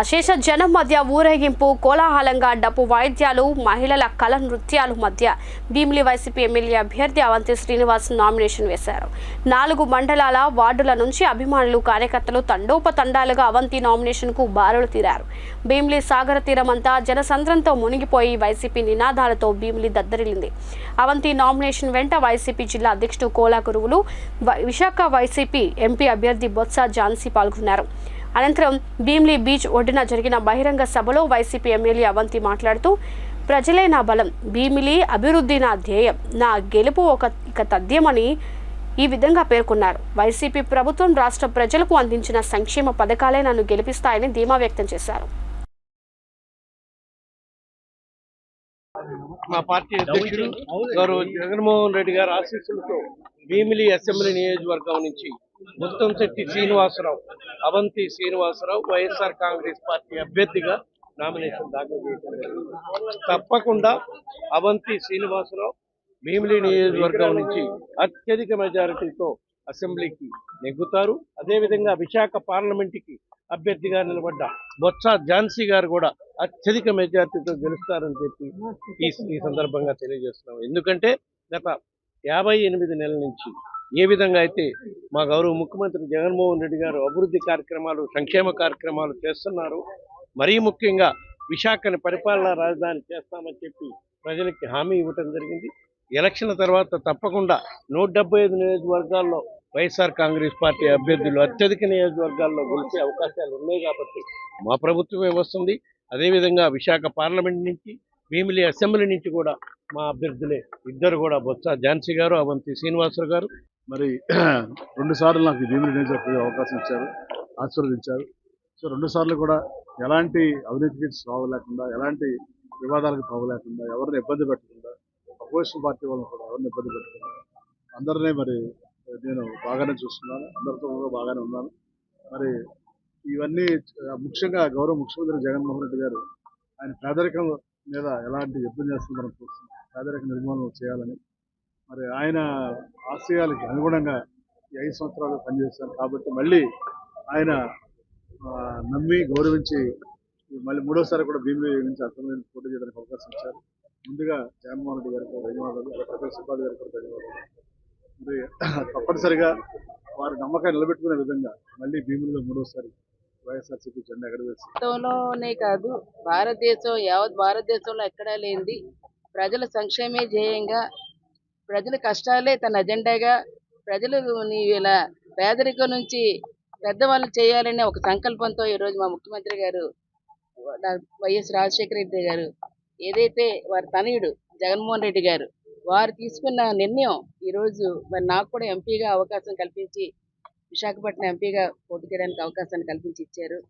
అశేష జనం మధ్య ఊరేగింపు కోలాహలంగా డప్పు వాయిద్యాలు మహిళల కళ నృత్యాలు మధ్య భీమిలి వైసీపీ ఎమ్మెల్యే అభ్యర్థి అవంతి శ్రీనివాస్ నామినేషన్ వేశారు. నాలుగు మండలాల వార్డుల నుంచి అభిమానులు కార్యకర్తలు తండోపతండాలుగా అవంతి నామినేషన్కు బారులు తీరారు. భీమిలి సాగర తీరమంతా జనసంద్రంతో మునిగిపోయి వైసీపీ నినాదాలతో భీమిలి దద్దరిల్లింది. అవంతి నామినేషన్ వెంట వైసీపీ జిల్లా అధ్యక్షుడు కోలా గురువులు విశాఖ వైసీపీ ఎంపీ అభ్యర్థి బొత్స ఝాన్సీ పాల్గొన్నారు. అనంతరం భీమ్లీ బీచ్ ఒడ్డున జరిగిన బహిరంగ సభలో వైసీపీ ఎమ్మెల్యే అవంతి మాట్లాడుతూ ప్రజలే నా బలం భీమిలి అభివృద్ధి నా ధ్యేయం నా గెలుపు ఒక ఇక తథ్యమని ఈ విధంగా పేర్కొన్నారు. వైసీపీ ప్రభుత్వం రాష్ట్ర ప్రజలకు అందించిన సంక్షేమ పథకాలే నన్ను గెలిపిస్తాయని ధీమా వ్యక్తం చేశారు. మా పార్టీ అధ్యక్షుడు గౌరవ జగన్మోహన్ రెడ్డి గారి ఆశీస్సులతో భీమిలి అసెంబ్లీ నియోజకవర్గం నుంచి Muttamsetti Srinivasarao Avanthi Srinivasarao YSR Congress party అభ్యర్థిగా నామినేషన్ దాఖలు చేశారు తప్పకుండా అవంతి శ్రీనివాసరావు భీమిలి నియోజకవర్గం నుంచి అత్యధిక మెజారిటీతో అసెంబ్లీకి నెగ్గుతారు. అదేవిధంగా విశాఖ పార్లమెంటుకి అభ్యర్థిగా నిలబడ్డ బొత్స ఝాన్సీ గారు కూడా అత్యధిక మెజార్టీతో గెలుస్తారని చెప్పి ఈ ఈ సందర్భంగా తెలియజేస్తున్నాం. ఎందుకంటే గత యాభై ఎనిమిది నెలల నుంచి ఏ విధంగా అయితే మా గౌరవ ముఖ్యమంత్రి జగన్మోహన్ రెడ్డి గారు అభివృద్ధి కార్యక్రమాలు సంక్షేమ కార్యక్రమాలు చేస్తున్నారు. మరీ ముఖ్యంగా విశాఖని పరిపాలనా రాజధాని చేస్తామని చెప్పి ప్రజలకి హామీ ఇవ్వటం జరిగింది. ఎలక్షన్ తర్వాత తప్పకుండా నూట డెబ్బై ఐదు నియోజకవర్గాల్లో వైఎస్ఆర్ కాంగ్రెస్ పార్టీ అభ్యర్థులు అత్యధిక నియోజకవర్గాల్లో గెలిచే అవకాశాలు ఉన్నాయి కాబట్టి మా ప్రభుత్వమే వస్తుంది. అదేవిధంగా విశాఖ పార్లమెంట్ నుంచి భీమిలి అసెంబ్లీ నుంచి కూడా మా అభ్యర్థులే. ఇద్దరు కూడా బొత్స ఝాన్సీ గారు అవంతి శ్రీనివాసరావు గారు. మరి రెండు సార్లు నాకు ఈ భీమిలి నియోజకవర్గ అవకాశం ఇచ్చారు ఆశీర్వదించారు. సో రెండు సార్లు కూడా ఎలాంటి అవినీతికి తావు ఎలాంటి వివాదాలకు తావు ఎవరిని ఇబ్బంది పెట్టకుండా అపోజిషన్ పార్టీ వాళ్ళని కూడా ఎవరిని ఇబ్బంది పెట్టకుండా అందరినీ మరి నేను బాగానే చూస్తున్నాను అందరితో కూడా బాగానే ఉన్నాను. మరి ఇవన్నీ ముఖ్యంగా గౌరవ ముఖ్యమంత్రి జగన్మోహన్ రెడ్డి గారు ఆయన పేదరికం మీద ఎలాంటి యుద్ధం చేస్తున్నారని చూస్తున్నాం పేదరిక నిర్మూలన చేయాలని. మరి ఆయన ఆశయాలకి అనుగుణంగా ఈ ఐదు సంవత్సరాలు పనిచేశాను కాబట్టి మళ్ళీ ఆయన నమ్మి గౌరవించి మళ్ళీ మూడోసారి కూడా భీమి నుంచి అసెంబ్లీ పోటీ చేయడానికి అవకాశం ఇచ్చారు. ముందుగా జగన్మోహన్ రెడ్డి గారికి ధన్యవాదాలు. అలాగే ప్రకాష్ గారికి కూడా ధన్యవాదాలు. మరి తప్పనిసరిగా వారి నమ్మకాన్ని నిలబెట్టుకునే విధంగా మళ్ళీ భీమిలిలో మూడోసారి వైఎస్ఆర్సీపీ జెండా ఎగరవేసి కాదు భారతదేశం యావత్ భారతదేశంలో ఎక్కడా లేనిది ప్రజల సంక్షేమే ధ్యేయంగా ప్రజల కష్టాలే తన అజెండాగా ప్రజలు నీ ఇలా పేదరికం నుంచి పెద్దవాళ్ళు చేయాలనే ఒక సంకల్పంతో ఈరోజు మా ముఖ్యమంత్రి గారు వైఎస్ రాజశేఖర రెడ్డి గారు ఏదైతే వారి తనయుడు జగన్మోహన్ రెడ్డి గారు వారు తీసుకున్న నిర్ణయం ఈరోజు మరి నాకు కూడా ఎంపీగా అవకాశం కల్పించి విశాఖపట్నం ఎంపీగా పోటీ చేయడానికి అవకాశాన్ని కల్పించి ఇచ్చారు.